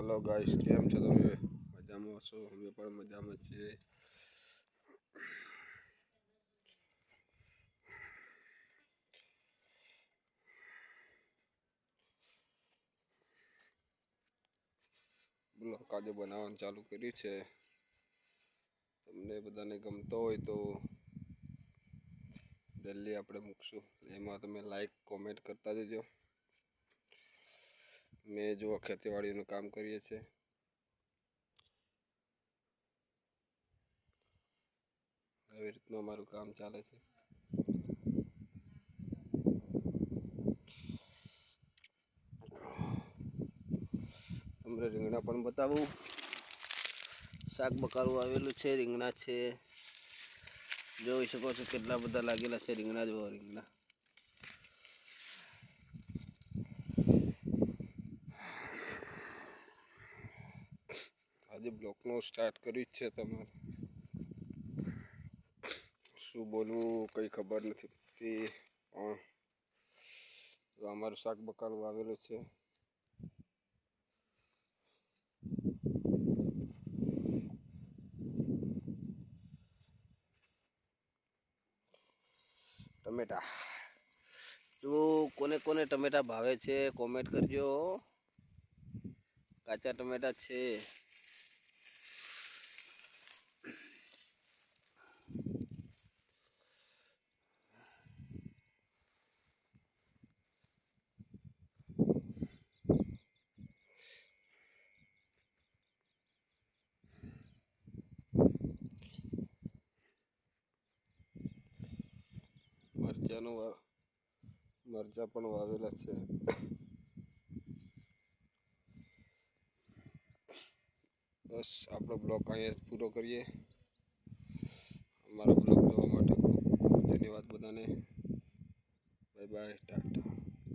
Hello guys કેમ છો તમે? મજામાં છો અમે પણ મજામાં છીએ. બ્લોક આજે બનાવવાનું ચાલુ કર્યું છે. તમને બધાને ગમતો હોય તો ડેલી આપણે મૂકશું. એમાં તમે લાઈક કોમેન્ટ કરતા જજો. મેં જો ખેતીવાડીનું કામ કરીએ છીએ. આવી રીતનું અમારું કામ ચાલે છે. તમને રીંગણા પણ બતાવું. શાક બકારું આવેલું છે, રીંગણા છે. જોઈ શકો છો કેટલા બધા લાગેલા છે રીંગણા જોવા રીંગણા. આજે બ્લોકનું સ્ટાર્ટ કર્યું જ છે તમારે. શું બોલવું કંઈ ખબર નથી. પડતી પણ અમારું શાક બકાલું આવેલું છે. ટમેટા. તો કોને કોને ટમેટા ભાવે છે કોમેન્ટ કરજો. કાચા ટમેટા છે. મરચાંનું મરચાં પણ વાવેલા છે. બસ, આપણો બ્લોગ અહીંયા પૂરો કરીએ. અમારો બ્લોગ જોવા માટે ખૂબ ખૂબ ધન્યવાદ બધાને. Bye bye